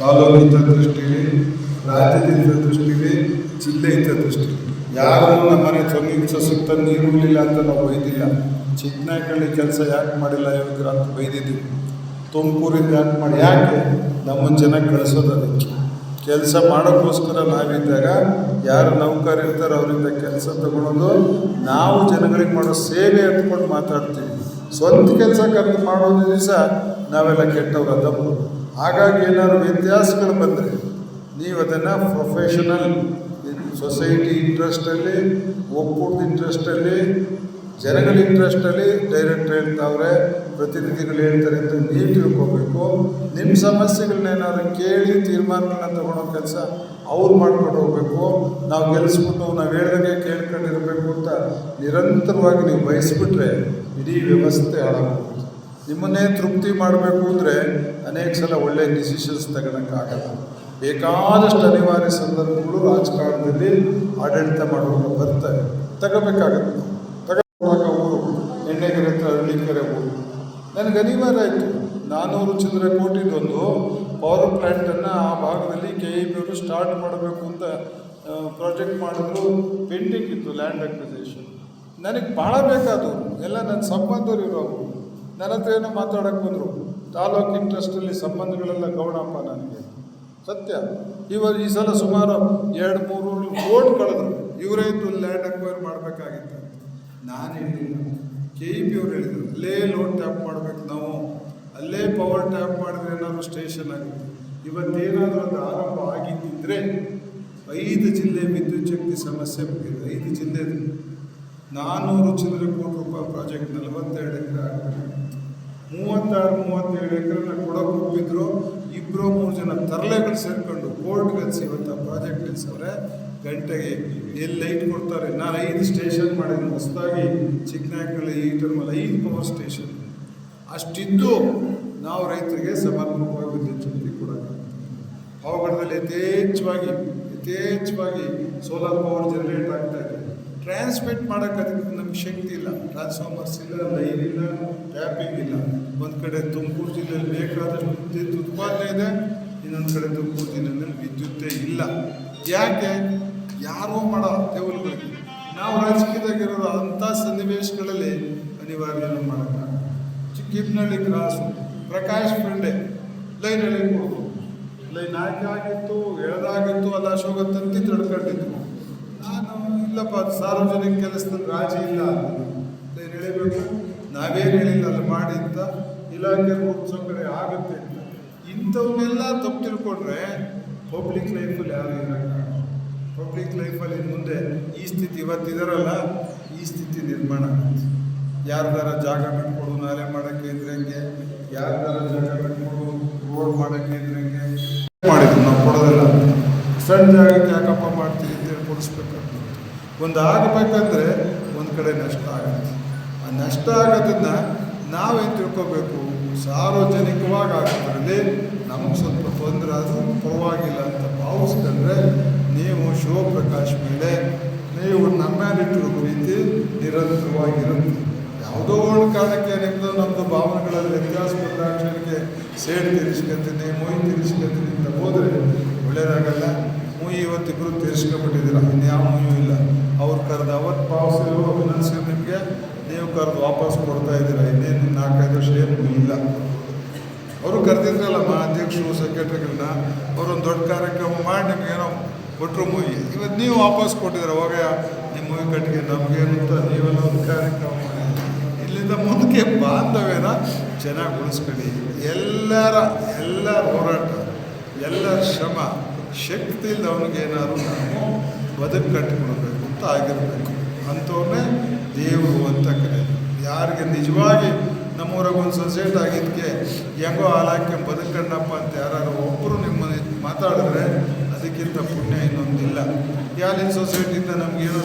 ತಾಲೂಕು ಹಿತದೃಷ್ಟಿಲಿ ರಾಜ್ಯದ ಹಿತದೃಷ್ಟಿಲಿ ಜಿಲ್ಲೆ ದೃಷ್ಟಿ ಯಾರು ನಮ್ಮ ಮನೆ ಸಮೀಪ ಸುತ್ತ ನೀರು ಇರಲಿಲ್ಲ ಅಂತ ನಾವು ಬೈದಿಲ್ಲ. ಚಿಕ್ಕನಾಯಕಳ್ಳಿ ಕೆಲಸ ಯಾಕೆ ಮಾಡಿಲ್ಲ ಇವಾಗ ಅಂತ ಬೈದಿದ್ದೀವಿ. ತುಮಕೂರಿಂದ ಯಾಕೆ ಮಾಡಿ, ಯಾಕೆ? ನಮ್ಮನ್ನು ಜನ ಕಳಿಸೋದು ಅದಕ್ಕೆ. ಕೆಲಸ ಮಾಡೋಕ್ಕೋಸ್ಕರ ನಾವಿದ್ದಾಗ ಯಾರು ನೌಕರಿ ಇರ್ತಾರೆ ಅವರಿಂದ ಕೆಲಸ ತಗೊಳೋದು ನಾವು ಜನಗಳಿಗೆ ಮಾಡೋ ಸೇವೆ ಅಂದ್ಕೊಂಡು ಮಾತಾಡ್ತೀವಿ. ಸ್ವಂತ ಕೆಲಸ ಕರೆದು ಮಾಡೋದು ದಿವಸ ನಾವೆಲ್ಲ ಕೆಟ್ಟವ್ರು ಅದವರು ಹಾಗಾಗಿ ಏನಾದ್ರು ವ್ಯತ್ಯಾಸಗಳು ಬಂದರೆ ನೀವು ಅದನ್ನು ಪ್ರೊಫೆಷನಲ್ ಸೊಸೈಟಿ ಇಂಟ್ರೆಸ್ಟಲ್ಲಿ ಒಕ್ಕೂಟದ ಇಂಟ್ರೆಸ್ಟಲ್ಲಿ ಜನಗಳ ಇಂಟ್ರೆಸ್ಟಲ್ಲಿ ಡೈರೆಕ್ಟ್ ಹೇಳ್ತಾವ್ರೆ, ಪ್ರತಿನಿಧಿಗಳು ಹೇಳ್ತಾರೆ ಅಂತ ನೀವು ತಿಳ್ಕೊಬೇಕು. ನಿಮ್ಮ ಸಮಸ್ಯೆಗಳನ್ನೇನಾದ್ರು ಕೇಳಿ ತೀರ್ಮಾನಗಳನ್ನ ತಗೊಳ್ಳೋ ಕೆಲಸ ಅವ್ರು ಮಾಡ್ಕೊಂಡು ಹೋಗ್ಬೇಕು. ನಾವು ಗೆಲ್ಲಿಸ್ಬಿಟ್ಟು ನಾವು ಹೇಳ್ದಂಗೆ ಕೇಳ್ಕೊಂಡಿರಬೇಕು ಅಂತ ನಿರಂತರವಾಗಿ ನೀವು ಬಯಸ್ಬಿಟ್ರೆ ಇಡೀ ವ್ಯವಸ್ಥೆ ಹಾಳಾಗ್ಬೋದು ನಿಮ್ಮನ್ನೇ ತೃಪ್ತಿ ಮಾಡಬೇಕು ಅಂದರೆ ಅನೇಕ ಸಲ ಒಳ್ಳೆಯ ಡಿಸಿಷನ್ಸ್ ತಗೊಳಕ್ಕಾಗಲ್ಲ ಬೇಕಾದಷ್ಟು ಅನಿವಾರ್ಯ ಸಂದರ್ಭಗಳು ರಾಜಕಾರಣದಲ್ಲಿ ಆಡಳಿತ ಮಾಡುವಾಗ ಬರ್ತವೆ ತಗೋಬೇಕಾಗತ್ತೆ. ತಗೋವಾಗ ಊರು, ಎಣ್ಣೆಗೆರೆ ಹತ್ರ ಹಳ್ಳಿಕೆರೆ ಊರು. ನನಗೆ ಅನಿವಾರ್ಯ ಆಯಿತು. ನಾನ್ನೂರು ಚಿಲ್ಲರೆ ಕೋಟಿದೊಂದು ಪವರ್ ಪ್ಲ್ಯಾಂಟನ್ನು ಆ ಭಾಗದಲ್ಲಿ ಕೆ ಇ ಬಿಯವರು ಸ್ಟಾರ್ಟ್ ಮಾಡಬೇಕು ಅಂತ ಪ್ರಾಜೆಕ್ಟ್ ಮಾಡಿದ್ರು ಪೆಂಡಿಂಗ್ ಇತ್ತು ಲ್ಯಾಂಡ್ ಅಕ್ವಿಸೇಷನ್ ನನಗೆ ಭಾಳ ಬೇಕಾದವರು ಎಲ್ಲ ನನ್ನ ಸಂಬಂಧವ್ರು ಇರೋರು. ನನ್ನ ಏನೋ ಮಾತಾಡೋಕ್ಕೆ ಬಂದರು. ತಾಲೂಕು ಇಂಟ್ರೆಸ್ಟಲ್ಲಿ ಸಂಬಂಧಗಳೆಲ್ಲ ಗೌಡಪ್ಪ ನನಗೆ. ಸತ್ಯ. ಇವ ಈ ಸಲ ಸುಮಾರು ಎರಡು, ಮೂರು ಕೋಟ್ ಕಳೆದ್ರು. ಇವರೇ ಇದ್ದು ಲ್ಯಾಂಡ್ ಅಕ್ವೈರ್ ಮಾಡಬೇಕಾಗಿತ್ತು. ನಾನು ಹೇಳಿಲ್ಲ. ಕೆ ಇ ಪಿ ಅವ್ರು ಹೇಳಿದರು, ಅಲ್ಲೇ ಲೋಡ್ ಟ್ಯಾಪ್ ಮಾಡಬೇಕು ನಾವು. ಅಲ್ಲೇ ಪವರ್ ಟ್ಯಾಪ್ ಮಾಡಿದ್ರೆ ಏನಾದರೂ ಸ್ಟೇಷನ್ ಆಗುತ್ತೆ. ಇವತ್ತೇನಾದರೂ ಅದು ಆರಂಭ ಆಗಿದ್ದಿದ್ರೆ ಐದು ಜಿಲ್ಲೆ ವಿದ್ಯುತ್ ಶಕ್ತಿ ಸಮಸ್ಯೆ ಐದು ಜಿಲ್ಲೆದು. ನಾನ್ನೂರು ಚಿಲ್ಲರೆ ಕೋಟಿ ರೂಪಾಯಿ ಪ್ರಾಜೆಕ್ಟ್ ನಲವತ್ತೆರಡು ಎಕರೆ ಮೂವತ್ತಾರು ಮೂವತ್ತೇಳು ಎಕರೆನ ಕೊಡೋಕೆ ಒಪ್ಪಿದ್ರು ಇಬ್ಬರು ಮೂರು ಜನ ತರಲೆಗಳು ಸೇರ್ಕೊಂಡು ಕೋರ್ಟ್ ಕಲಿಸಿ ಇವತ್ತು ಪ್ರಾಜೆಕ್ಟ್ ಕಲಿಸವ್ರೆ ಗಂಟೆಗೆ ಎಲ್ಲಿ ಲೈಟ್ ಕೊಡ್ತಾರೆ? ನಾನು ಐದು ಸ್ಟೇಷನ್ ಮಾಡಿದ್ದೀನಿ. ಹೊಸದಾಗಿ ಚಿಕ್ಕನಾಯಕಳ್ಳಿ ಈ ಟರ್ಮಲ್ಲಿ ಐದು ಪವರ್ ಸ್ಟೇಷನ್ ಅಷ್ಟಿದ್ದು ನಾವು ರೈತರಿಗೆ ಸಮರ್ಪಕವಾಗಿ ವಿದ್ಯುತ್ ಶಕ್ತಿ ಕೊಡೋಕ್ಕಾಗ್ತದೆ. ಅವಘಡದಲ್ಲಿ ಯಥೇಚ್ಛವಾಗಿ ಯಥೇಚ್ಛವಾಗಿ ಸೋಲಾರ್ ಪವರ್ ಜನರೇಟ್ ಆಗ್ತಾ ಇದೆ. ಟ್ರಾನ್ಸ್ಮಿಟ್ ಮಾಡೋಕ್ಕೆ ಅದಕ್ಕೆ ನಮ್ಗೆ ಶಕ್ತಿ ಇಲ್ಲ. ಟ್ರಾನ್ಸ್ಫಾರ್ಮರ್ಸ್ ಇಲ್ಲ ಲೈನ್ ಇಲ್ಲ ಟ್ಯಾಪಿಂಗ್ ಇಲ್ಲ. ಒಂದು ಕಡೆ ತುಮಕೂರು ಜಿಲ್ಲೆಯಲ್ಲಿ ಬೇಕಾದಷ್ಟು ವಿದ್ಯುತ್ ಉತ್ಪಾದನೆ ಇದೆ, ಇನ್ನೊಂದು ಕಡೆ ತುಮಕೂರು ಜಿಲ್ಲೆಯಲ್ಲಿ ವಿದ್ಯುತ್ತೇ ಇಲ್ಲ. ಯಾಕೆ? ಯಾರೋ ಮಾಡೋ ಟೇಬಲ್ಗಳಿಗೆ ನಾವು ರಾಜಕೀಯದಾಗಿರೋ ಅಂಥ ಸನ್ನಿವೇಶಗಳಲ್ಲಿ ಅನಿವಾರ್ಯ ಮಾಡೋಣ ಚಿಕ್ಕಿಪ್ನಳ್ಳಿ ಕ್ರಾಸು, ಪ್ರಕಾಶ್ ಪಂಡೆ, ಲೈನ್ ಕೊಡ್ಬೋದು. ಲೈನ್ ಹಾಕಿ ಆಗಿತ್ತು, ಎಳೆದಾಗಿತ್ತು, ಅಲ್ಲ ಅಶೋಕ ತಂತಿ ತಡ್ಕೊಂಡಿತ್ತು ನಾನು ಇಲ್ಲಪ್ಪ, ಅದು ಸಾರ್ವಜನಿಕ ಕೆಲಸದಲ್ಲಿ ರಾಜಿ ಇಲ್ಲ ಅಂತ ಹೇಳಬೇಕು? ನಾವೇನು ಹೇಳಿಲ್ಲ ಅಲ್ಲಿ ಮಾಡಿ ಅಂತ ಇಲಾಖೆ ಹೋಗಿ ಕಡೆ ಆಗುತ್ತೆ ಅಂತ. ಇಂಥವನ್ನೆಲ್ಲ ತಪ್ಪು ತಿಳ್ಕೊಂಡ್ರೆ ಪಬ್ಲಿಕ್ ಲೈಫಲ್ಲಿ ಯಾರು ಇಲ್ಲ ಪಬ್ಲಿಕ್ ಲೈಫಲ್ಲಿ ಮುಂದೆ ಈ ಸ್ಥಿತಿ ಇವತ್ತಿದಾರಲ್ಲ ಈ ಸ್ಥಿತಿ ನಿರ್ಮಾಣ ಆಗುತ್ತೆ. ಯಾರ್ದಾರ ಜಾಗ ಬಿಟ್ಕೊಡು ನಾಲೆ ಮಾಡೋಕ್ಕೆ ಇದ್ರಂಗೆ, ಯಾರ್ದಾರ ಜಾಗ ಬಿಟ್ಕೊಡು ರೋಡ್ ಮಾಡೋಕ್ಕೆ ಇದ್ರಂಗೆ, ಮಾಡಿದ್ರು, ನಾವು ಕೊಡೋದಿಲ್ಲ. ಸಣ್ಣ ಜಾಗಕ್ಕೆ ಯಾಕಪ್ಪ ಮಾಡ್ತೀವಿ ಕೊಡಿಸ್ಬೇಕಾಗ್ತದೆ. ಒಂದು ಆಗಬೇಕಂದ್ರೆ ಒಂದು ಕಡೆ ನಷ್ಟ ಆಗುತ್ತೆ. ಆ ನಷ್ಟ ಆಗೋದನ್ನ ನಾವೇನು ತಿಳ್ಕೋಬೇಕು. ಸಾರ್ವಜನಿಕವಾಗಿ ಆಗೋದ್ರಲ್ಲಿ ನಮಗೆ ಸ್ವಲ್ಪ ತೊಂದರೆ ಆದರೂ ಪರವಾಗಿಲ್ಲ ಅಂತ ಭಾವಿಸ್ಕೊಂಡ್ರೆ ನೀವು ಶಿವಪ್ರಕಾಶ್ ಮೇಲೆ ನೀವು ನಮ್ಮ ಮೇಲಿಟ್ಟಿರೋ ಪ್ರೀತಿ ನಿರಂತರವಾಗಿರುತ್ತೆ. ಯಾವುದೋ ಒಂದು ಕಾರಣಕ್ಕೆ ನಿಮ್ಮದು ನಮ್ಮದು ಭಾವನೆಗಳಲ್ಲಿ ವ್ಯತ್ಯಾಸ ಬಂದಾಕ್ಷರಿಗೆ ಸೇಡ್ ಇವತ್ತಿಬ್ಬರು ತೀರಿಸ್ಕೊಂಡ್ಬಿಟ್ಟಿದ್ದೀರ ಇನ್ಯಾವ ಮೂವಿಯೂ ಇಲ್ಲ. ಅವ್ರು ಕರೆದು ಅವತ್ತು ಪಾವಸಿರೋ ಅಭಿನಂದಿಸಿ ನಿಮಗೆ ನೀವು ಕರೆದು ವಾಪಸ್ ಕೊಡ್ತಾ ಇದ್ದೀರ. ಇನ್ನೇನು ನಾಲ್ಕೈದು ವರ್ಷ ಏನು ಇಲ್ಲ. ಅವರು ಕರೆದಿದ್ರಲ್ಲಮ್ಮ ಅಧ್ಯಕ್ಷರು ಸೆಕ್ರೆಟರಿಗಳನ್ನ ಅವರೊಂದು ದೊಡ್ಡ ಕಾರ್ಯಕ್ರಮ ಮಾಡಿ ನಿಮಗೇನೋ ಕೊಟ್ಟರು ಮೂವಿ ಇವತ್ತು ನೀವು ವಾಪಸ್ ಕೊಟ್ಟಿದ್ದೀರ. ಅವಾಗ ನಿಮ್ಮ ಮೂವಿ ಕಟ್ಟಿಗೆ ನಮಗೇನು ಅಂತ ನೀವೆಲ್ಲ ಒಂದು ಕಾರ್ಯಕ್ರಮ ಮಾಡಿ. ಇಲ್ಲಿಂದ ಮುಂದಕ್ಕೆ ಬಾಂಧವ್ಯನ ಚೆನ್ನಾಗಿ ಉಳಿಸ್ಕೊಳ್ಳಿ. ಎಲ್ಲರ ಎಲ್ಲ ಹೋರಾಟ ಎಲ್ಲ ಶ್ರಮ ಶಕ್ತಿ ಇಲ್ಲದವನಿಗೇನಾದ್ರು ನಾವು ಬದುಕು ಕಟ್ಟಿಕೊಳ್ಬೇಕು ಅಂತ ಆಗಿರಬೇಕು. ಅಂಥವ್ರನ್ನೇ ದೇವರು ಅಂತ ಕರೆಯೋದು. ಯಾರಿಗೆ ನಿಜವಾಗಿ ನಮ್ಮೂರಾಗ ಒಂದು ಸೊಸೈಟ್ ಆಗಿದ್ದಕ್ಕೆ ಹೆಂಗೋ ಹಾಲಾಕಿ ಬದುಕಣ್ಣಪ್ಪ ಅಂತ ಯಾರು ಒಬ್ಬರು ನಿಮ್ಮ ಮಾತಾಡಿದ್ರೆ ಅದಕ್ಕಿಂತ ಪುಣ್ಯ ಇನ್ನೊಂದಿಲ್ಲ. ಯಾರಿನ ಸೊಸೈಟಿಯಿಂದ ನಮಗೇನೋ